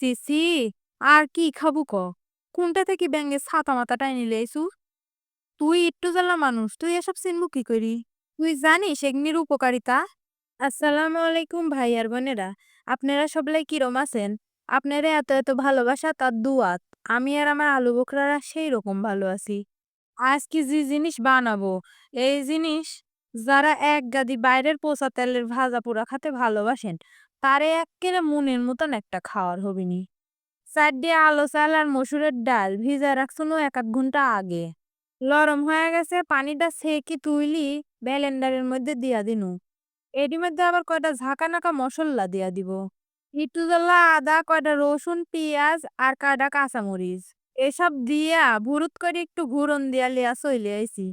C C আর কি খাব ক? কোনটা থেকে ব্যাঙের ছাতা মাথা টাইনি লেইছু তুই একটু জ্বালা মানুষ, তুই এসব চিনবু কি করি? তুই জানিস এগনির উপকারিতা? আসসালামু আলাইকুম ভাই আর বোনেরা, আপনারা সবাই কিরম আছেন? আপনারা এত এত ভালোবাসা, তার দুয়াত। আমি আর আমার আলু বোখরারা সেই রকম ভালো আছি। আজকে যে জিনিস বানাবো? এই জিনিস যারা এক গাদি বাইরের পোষা তেলের ভাজা পোড়া খেতে ভালোবাসেন, তারে এক্কেরে মনের মতন একটা খাওয়ার হবিনি চার দিয়ে আলো, চাল আর মসুরের ডাল ভিজা রাখছুনো এক আধ ঘণ্টা আগে। লরম হয়ে গেছে, পানিটা সেকি তুইলি ব্যালেন্ডারের মধ্যে দিয়া দিনু। এটির মধ্যে আবার কয়টা ঝাঁকা নাকা মশলা দিয়া দিব। একটু জ্বালা আদা, কয়টা রসুন, পেঁয়াজ আর কয়টা কাঁচামরিচ। এসব দিয়া ভুরুত করে একটু ঘুরন দিয়া লিয়া চলে আইছি।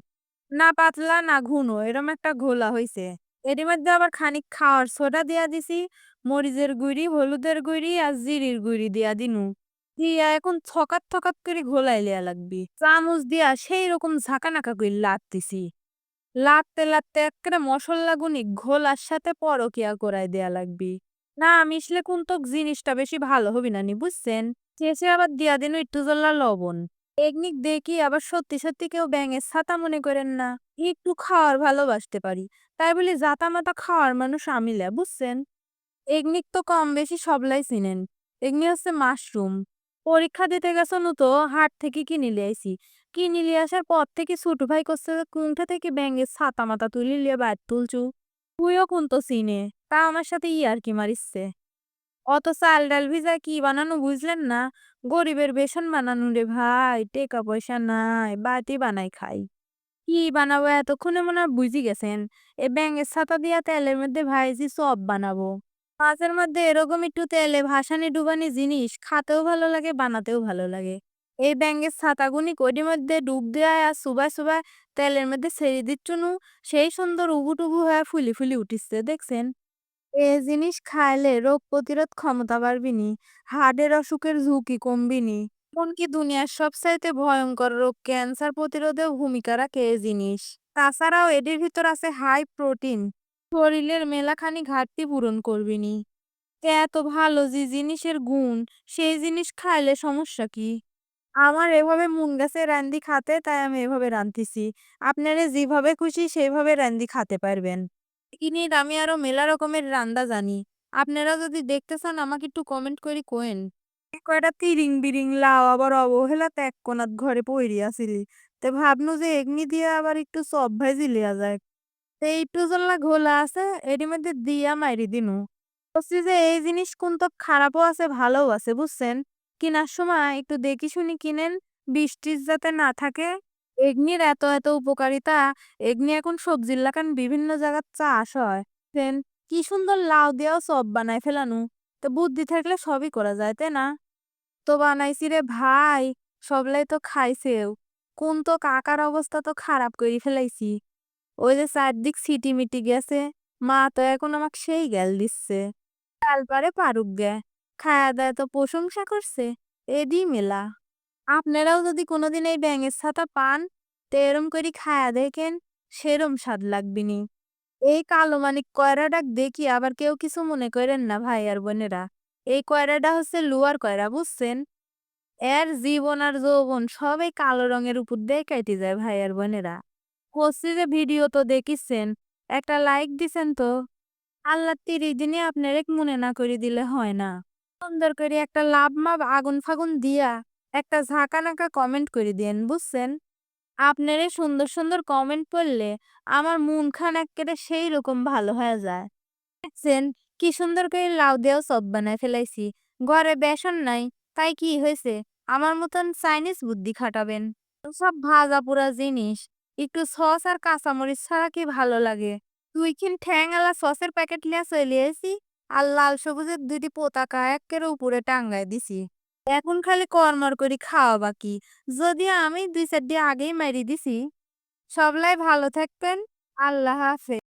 না পাতলা, না ঘুনো, এরম একটা ঘোলা হইছে। এটির মধ্যে আবার খানিক খাওয়ার সোডা দিয়া দিছি, মরিচের গুঁড়ি, হলুদের গুঁড়ি আর জিরির গুঁড়ি দিয়া দিনু। দিয়া এখন ছকাত থকাত করে ঘোলাই লিয়া লাগবি। চামচ দিয়া সেই রকম ঝাঁকা নাকা করে লাটতেছি লাটতে লাটতে একটা মশলা গুনি ঘোলার সাথে পরকিয়া করাই দেয়া লাগবি। না মিশলে কিন্তু জিনিসটা বেশি ভালো হবি না নি, বুঝছেন? শেষে আবার দিয়া দিন একটু জল্লা লবণ। টেকনিক দেখি আবার সত্যি সত্যি কেউ ব্যাঙের ছাতা মনে করেন না। একটু খাওয়ার ভালোবাসতে পারি। তাই বলি জাতা মাতা খাওয়ার মানুষ আমিলে বুঝছেন? এগনিক তো কম বেশি সবলাই চিনেন। এগনি হচ্ছে মাশরুম। পরীক্ষা দিতে গেছনু তো হাট থেকে কিনে লিয়ে আইছি। কিনে লিয়ে আসার পর থেকে ছোট ভাই করছে কোনটা থেকে ব্যাঙের ছাতা মাথা তুলি লিয়ে বাইর তুলছু তুইও কোন তো চিনে। তা আমার সাথে ইয়ার কি মারিচ্ছে। অত চাল ডাল ভিজা কি বানানো বুঝলেন না? গরিবের বেসন বানানো রে ভাই, টেকা পয়সা নাই বাতি বানাই খাই। কি বানাবো এতক্ষণে মনে বুঝি গেছেন। এ ব্যাঙের ছাতা দিয়া তেলের মধ্যে ভাইজি সব বানাবো। মাছের মধ্যে এরকম একটু তেলে ভাসানি ডুবানি জিনিস খাতেও ভালো লাগে, বানাতেও ভালো লাগে। এই ব্যাঙের ছাতাগুনি কডির মধ্যে ডুব দেওয়া আর সুবাই সুবাই তেলের মধ্যে ছেড়ে দিচ্ছুনু, সেই সুন্দর উবু টুবু হয়ে ফুলি ফুলি উঠিচ্ছে, দেখছেন? এ জিনিস খাইলে রোগ প্রতিরোধ ক্ষমতা বাড়বিনি হার্টের অসুখের ঝুঁকি কমবিনি এমনকি দুনিয়ার সবচাইতে ভয়ঙ্কর রোগ ক্যান্সার প্রতিরোধেও ভূমিকা রাখে এ জিনিস। তাছাড়াও এটির ভিতর আছে হাই প্রোটিন, শরীরের মেলাখানি ঘাটতি পূরণ করবিনি এত ভালো যে জিনিসের গুণ, সেই জিনিস খাইলে সমস্যা কি? আমার এভাবে মন গেছে রান্দি খাতে, তাই আমি এভাবে রান্ধিছি আপনারা যেভাবে খুশি, সেইভাবে রান্দি খাতে পারবেন। ইনির আমি আরও মেলা রকমের রান্দা জানি। আপনারা যদি দেখতে চান, আমাকে একটু কমেন্ট করে কোয়েন। কয়টা তিরিং বিরিং লাও আবার অবহেলাতে এক কোনাত ঘরে পইরি আসিলি। তে ভাবনু যে এগনি দিয়ে আবার একটু সব ভাজি লিয়া যায়। তে একটু জল্লা ঘোলা আছে এটির মধ্যে দিয়া মাইরি দিনু। বলছি যে এই জিনিস কোন তো খারাপও আছে, ভালোও আছে, বুঝছেন? কিনার সময় একটু দেখি শুনি কিনেন, বৃষ্টির যাতে না থাকে। এগনির এত এত উপকারিতা, এগনি এখন সবজির লাগান বিভিন্ন জায়গার চাষ হয়। দেন কি সুন্দর লাউ দিয়েও সব বানায় ফেলানু। তো বুদ্ধি থাকলে সবই করা যায়, তাই না? তো বানাইছি রে ভাই, সবলাই তো খাইছেও। কোন তো কাকার অবস্থা তো খারাপ করে ফেলাইছি। ওই যে চারদিক সিটি মিটি গেছে, মা তো এখন আমাকে সেই গেল দিচ্ছে। কাল পারে পারুক গে, খায়া দায় তো প্রশংসা করছে এডি মেলা আপনারাও যদি কোনোদিন এই ব্যাঙের ছাতা পান, তো এরম করে খায়া দেখেন, সেরম স্বাদ লাগবিনি। এই কালো মানিক কয়রাটা দেখি আবার কেউ কিছু মনে করেন না, ভাই আর বোনেরা। এই কয়রাটা হচ্ছে লুয়ার কয়রা, বুঝছেন? এর জীবন আর যৌবন সবই কালো রঙের উপর দিয়ে কেটে যায়, ভাই আর বোনেরা। হচ্ছে যে ভিডিও তো দেখিছেন, একটা লাইক দিছেন তো। আল্লাহ তিরিশ দিনে আপনার এক মনে না করে দিলে হয় না। সুন্দর করে একটা লাভ মাপ আগুন ফাগুন দিয়া একটা ঝাঁকা নাকা কমেন্ট করে দিয়েন, বুঝছেন? আপনারে সুন্দর সুন্দর কমেন্ট পড়লে আমার মন খান একেবারে সেই রকম ভালো হয়ে যায়। দেখছেন, কি সুন্দর করে লাউ দিয়েও সব বানায় ফেলাইছি। ঘরে বেসন নাই, তাই কি হয়েছে? আমার মতন চাইনিজ বুদ্ধি খাটাবেন। সব ভাজা পোড়া জিনিস, একটু সস আর কাঁচামরিচ ছাড়া কি ভালো লাগে? তুই কিন ঠ্যাংওয়ালা সসের প্যাকেট লিয়া চলে এসি আর লাল সবুজের দুইটি পতাকা একের উপরে টাঙ্গায় দিছি। এখন খালি কর্মর করি খাওয়া বাকি। যদি আমি দুই চারটি আগেই মারি দিছি। সবলাই ভালো থাকবেন। আল্লাহ হাফেজ।